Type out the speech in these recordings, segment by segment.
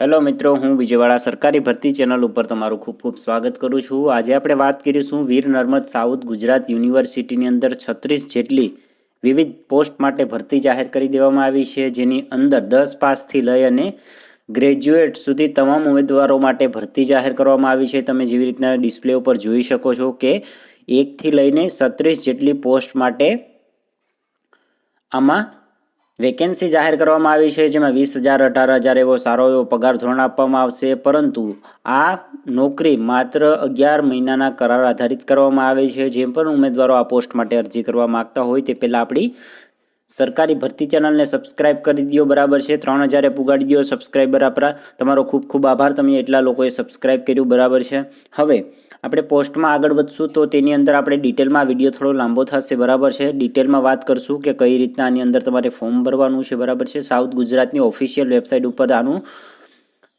Hello મિત્રો, હું વિજયવાડા સરકારી ભરતી ચેનલ ઉપર તમારું ખૂબ ખૂબ સ્વાગત કરું છું. આજે આપણે વાત કરીશું વીર નર્મદ સાઉથ ગુજરાત યુનિવર્સિટીની અંદર છત્રીસ જેટલી વિવિધ પોસ્ટ માટે ભરતી જાહેર કરી દેવામાં આવી છે, જેની અંદર દસ પાસથી લઈ અને ગ્રેજ્યુએટ સુધી તમામ ઉમેદવારો માટે ભરતી જાહેર કરવામાં આવી છે. તમે જેવી રીતના ડિસ્પ્લે ઉપર જોઈ શકો છો કે એકથી લઈને છત્રીસ જેટલી પોસ્ટ માટે આમાં વેકેન્સી જાહેર કરવામાં આવી છે, જેમાં વીસ હજાર, અઢાર હજાર એવો સારો એવો પગાર ધોરણ આપવામાં આવશે. પરંતુ આ નોકરી માત્ર અગિયાર મહિનાના કરાર આધારિત કરવામાં આવે છે. જે પણ ઉમેદવારો આ પોસ્ટ માટે અરજી કરવા માગતા હોય તે પહેલાં આપણી સરકારી ભરતી ચેનલને સબસ્ક્રાઇબ કરી દો બરાબર છે? ત્રણ હજારે પુગાડી દો સબસ્ક્રાઇબર આપણા તમારો ખૂબ ખૂબ આભાર, તમે એટલા લોકોએ સબસ્ક્રાઇબ કર્યું, બરાબર છે? હવે, આપણે પોસ્ટમાં આગળ વધશું, તો તેની અંદર આપણે ડિટેલમાં વીડિયો થોડો લાંબો થશે, બરાબર છે? ડિટેલમાં વાત કરશું કે કઈ રીતના આની અંદર તમારે ફોર્મ ભરવાનું છે, બરાબર છે? સાઉથ ગુજરાતની ઓફિશિયલ વેબસાઇટ ઉપર આનું,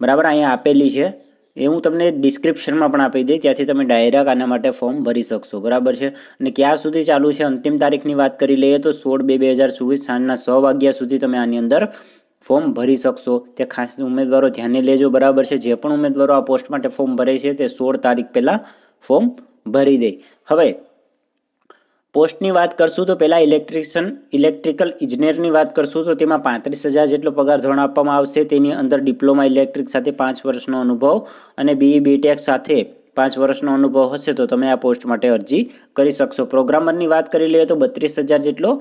બરાબર, અહીંયા આપેલી છે. એ હું તમને ડિસ્ક્રિપ્શનમાં પણ આપી દઈ ત્યાંથી તમે ડાયરેક્ટ આના માટે ફોર્મ ભરી શકશો, બરાબર છે? અને ક્યાં સુધી ચાલુ છે, અંતિમ તારીખની વાત કરી લઈએ તો સોળ બે બે હજાર ચોવીસ સાંજના છ વાગ્યા સુધી તમે આની અંદર ફોર્મ ભરી શકશો. તે ખાસ ઉમેદવારો ધ્યાને લેજો, બરાબર છે? જે પણ ઉમેદવારો આ પોસ્ટ માટે ફોર્મ ભરે છે, તે સોળ તારીખ પહેલાં ફોર્મ ભરી દે. હવે પોસ્ટની વાત કરશું તો પહેલાં ઇલેક્ટ્રિશિયન, ઇલેક્ટ્રિકલ ઇજનેરની વાત કરશું તો તેમાં પાંત્રીસ હજાર જેટલો પગાર ધોરણ આપવામાં આવશે. તેની અંદર ડિપ્લોમા ઇલેક્ટ્રિક સાથે પાંચ વર્ષનો અનુભવ અને બીઈ, બીટેક સાથે પાંચ વર્ષનો અનુભવ હશે તો તમે આ પોસ્ટ માટે અરજી કરી શકશો. પ્રોગ્રામરની વાત કરી લઈએ તો બત્રીસ હજાર જેટલો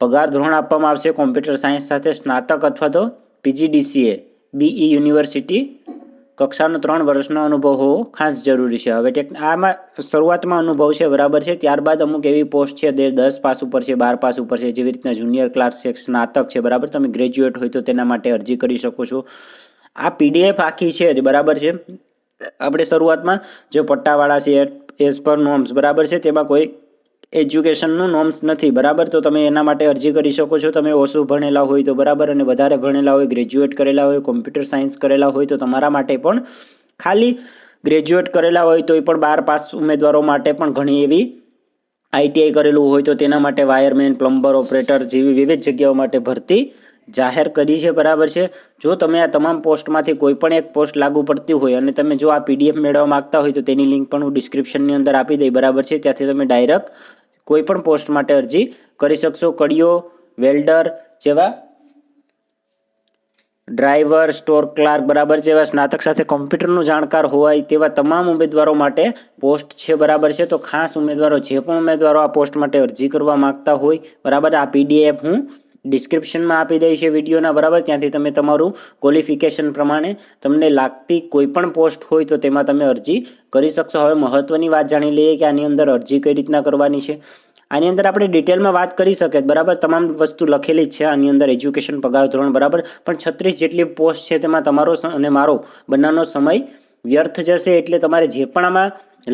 પગાર ધોરણ આપવામાં આવશે. કોમ્પ્યુટર સાયન્સ સાથે સ્નાતક અથવા તો પીજીડીસીએ, બીઈ યુનિવર્સિટી કક્ષાનો ત્રણ વર્ષનો અનુભવ હોવો ખાસ જરૂરી છે. હવે ટેક આમાં શરૂઆતમાં અનુભવ છે, બરાબર છે. ત્યારબાદ અમુક એવી પોસ્ટ છે, જે દસ પાસ ઉપર છે, બાર પાસ ઉપર છે, જેવી રીતના જુનિયર ક્લાસ છે સ્નાતક છે, બરાબર? તમે ગ્રેજ્યુએટ હોય તો તેના માટે અરજી કરી શકો છો. આ પીડીએફ આખી છે બરાબર છે? આપણે શરૂઆતમાં જે પટ્ટાવાળા છે એઝ પર નોર્મ્સ, બરાબર છે? તેમાં કોઈ એજ્યુકેશનનું નોર્મ્સ નથી, બરાબર? તો તમે એના માટે અરજી કરી શકો છો. તમે ઓછું ભણેલા હોય તો બરાબર અને વધારે ભણેલા હોય, ગ્રેજ્યુએટ કરેલા હોય, કોમ્પ્યુટર સાયન્સ કરેલા હોય, તો તમારા માટે પણ ખાલી ગ્રેજ્યુએટ કરેલા હોય તો એ પણ બાર પાસ ઉમેદવારો માટે પણ ઘણી એવી આઈટીઆઈ કરેલું હોય તો તેના માટે વાયરમેન, પ્લમ્બર, ઓપરેટર જેવી વિવિધ જગ્યાઓ માટે ભરતી જાહેર કરી છે, બરાબર છે? જો તમે આ તમામ પોસ્ટમાંથી કોઈ પણ એક પોસ્ટ લાગુ પડતી હોય અને તમે જો આ પીડીએફ મેળવવા માગતા હોય તો તેની લિંક પણ હું ડિસ્ક્રિપ્શનની અંદર આપી દઈ, બરાબર છે? ત્યાંથી તમે ડાયરેક્ટ કોઈ પણ પોસ્ટ માટે અરજી કરી શકશો. કડીઓ, વેલ્ડર જેવા ડ્રાઈવર, સ્ટોર ક્લાર્ક બરાબર જેવા સ્નાતક સાથે કોમ્પ્યુટરનું જાણકાર હોય તેવા તમામ ઉમેદવારો માટે પોસ્ટ છે બરાબર છે. તો ખાસ ઉમેદવારો જે પણ ઉમેદવારો આ પોસ્ટ માટે અરજી કરવા માગતા હોય બરાબર આ પીડીએફ હું ડિસ્ક્રિપ્શનમાં આપી દઈશ એ વિડીયોના, બરાબર? ત્યાંથી તમે તમારું ક્વોલિફિકેશન પ્રમાણે તમને લાગતી કોઈ પણ પોસ્ટ હોય તો તેમાં તમે અરજી કરી શકશો. હવે મહત્ત્વની વાત જાણી લઈએ કે આની અંદર અરજી કઈ રીતના કરવાની છે. આની અંદર આપણે ડિટેલમાં વાત કરી શકીએ, બરાબર? તમામ વસ્તુ લખેલી જ છે આની અંદર એજ્યુકેશન પગાર, ધોરણ, બરાબર? પણ છત્રીસ જેટલી પોસ્ટ છે તેમાં તમારો અને મારો બંનેનો સમય વ્યર્થ જશે એટલે તમારે જે પણ આમાં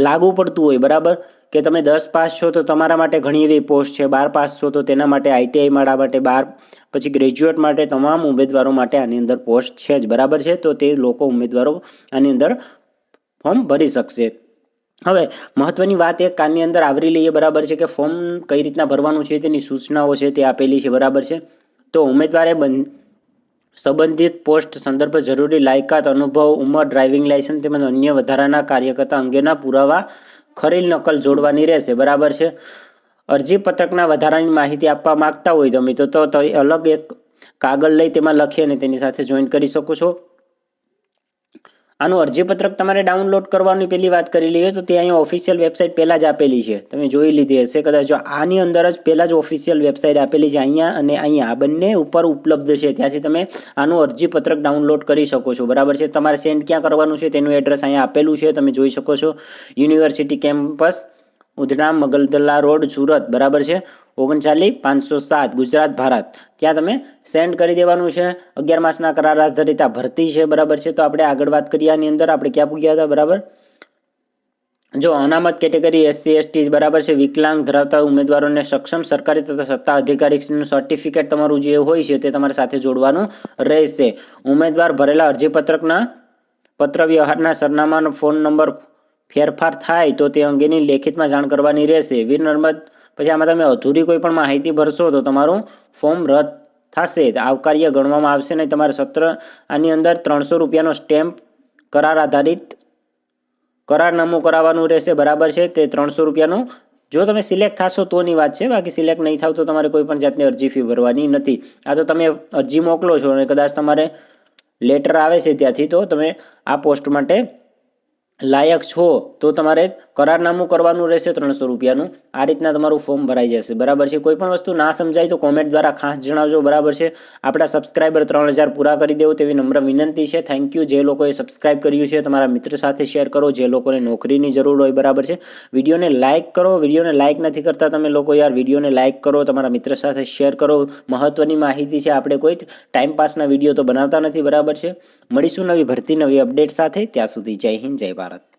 લાગુ પડતું હોય, બરાબર? કે તમે દસ પાસ છો તો તમારા માટે ઘણી એવી પોસ્ટ છે. બાર પાસ છો તો તેના માટે આઈટીઆઈ માળા માટે બાર, પછી ગ્રેજ્યુએટ માટે તમામ ઉમેદવારો માટે આની અંદર પોસ્ટ છે જ. બરાબર છે? તો તે લોકો ઉમેદવારો આની અંદર ફોર્મ ભરી શકશે. હવે મહત્વની વાત એક કાનની અંદર આવરી લઈએ. બરાબર છે કે ફોર્મ કઈ રીતના ભરવાનું છે, તેની સૂચનાઓ છે તે આપેલી છે. બરાબર છે? તો ઉમેદવારે બંધ સંબંધિત પોસ્ટ સંદર્ભ જરૂરી લાયકાત, અનુભવ, ઉંમર, ડ્રાઇવિંગ લાયસન્સ તેમજ અન્ય વધારાના કાર્યકર્તા અંગેના પુરાવા ખરીલ નકલ જોડવાની રહેશે, બરાબર છે? અરજી પત્રકના વધારાની માહિતી આપવા માંગતા હોય તમે તો અલગ એક કાગળ લઈ તેમાં લખી અને તેની સાથે જોઈન કરી શકો છો. આનું અરજીપત્રક તમારે ડાઉનલોડ કરવાની પહેલી વાત કરી લઈએ તો તે અહીંયા ઓફિશિયલ વેબસાઇટ પહેલાં જ આપેલી છે. તમે જોઈ લીધી હશે કદાચ જો આની અંદર જ પહેલાં જ ઓફિશિયલ વેબસાઇટ આપેલી છે અહીંયા અને અહીંયા આ બંને ઉપર ઉપલબ્ધ છે. ત્યાંથી તમે આનું અરજીપત્રક ડાઉનલોડ કરી શકો છો. બરાબર છે? તમારે સેન્ડ ક્યાં કરવાનું છે તેનું એડ્રેસ અહીંયા આપેલું છે. તમે જોઈ શકો છો. University campus Udhna Magdalla road Surat, બરાબર છે? ઓગણચાલીસ, પાંચસો સાત, ગુજરાત, ભારત. ત્યાં તમે સેન્ડ કરી દેવાનું છે? અગિયાર માસના કરાર આધારિત આ ભરતી છે, બરાબર છે? તો આપણે આગળ વાત કરીએ આની અંદર. આપણે ક્યાં પૂગ્યા હતા, બરાબર? જો અનામત કેટેગરી એસસી, એસટી, બરાબર છે? વિકલાંગ ધરાવતા ઉમેદવારોને સક્ષમ સરકારી તથા સત્તા અધિકારીનું સર્ટિફિકેટ તમારું જે હોય છે તે તમારી સાથે જોડવાનું રહેશે. ઉમેદવાર ભરેલા અરજીપત્રકના પત્ર વ્યવહારના સરનામાનો ફોન નંબર ફેરફાર થાય તો તે અંગેની લેખિતમાં જાણ કરવાની રહેશે. વીર નર્મદ, પછી આમાં તમે અધૂરી કોઈ પણ માહિતી ભરશો તો તમારું ફોર્મ રદ થશે. આવકાર્ય ગણવામાં આવશે નહીં. તમારે સત્ર આની અંદર ત્રણસો રૂપિયાનો સ્ટેમ્પ કરાર આધારિત કરારનામું કરાવવાનું રહેશે. બરાબર છે? તે ત્રણસો રૂપિયાનું. જો તમે સિલેક્ટ થશો તોની વાત છે. બાકી સિલેક્ટ નહીં થાવ તો તમારે કોઈ પણ જાતની અરજી ફી ભરવાની નથી. આ તો તમે અરજી મોકલો છો અને કદાચ તમારે લેટર આવે છે ત્યાંથી તો તમે આ પોસ્ટ માટે લાયક છો તો તમારે કરારનામું કરવાનું રહેશે ત્રણસો રૂપિયાનું. આ રીતના તમારું ફોર્મ ભરાઈ જશે. બરાબર છે? કોઈ પણ વસ્તુ ના સમજાય તો કોમેન્ટ દ્વારા ખાસ જણાવજો. બરાબર છે? આપણા સબસ્ક્રાઈબર ત્રણ હજાર પૂરા કરી દેવું તેવી નમ્ર વિનંતી છે. થેન્ક યુ જે લોકોએ સબસ્ક્રાઈબ કર્યું છે તમારા મિત્ર સાથે શેર કરો. જે લોકોને નોકરીની જરૂર હોય, બરાબર છે? વિડીયોને લાઇક કરો. વિડીયોને લાઇક નથી કરતા તમે લોકો યાર. વિડીયોને લાઇક કરો. તમારા મિત્ર સાથે શેર કરો. મહત્વની માહિતી છે. આપણે કોઈ ટાઈમપાસના વીડિયો તો બનાવતા નથી, બરાબર છે? મળીશું નવી ભરતી, નવી અપડેટ સાથે. ત્યાં સુધી જય હિન્દ, જય ભારત.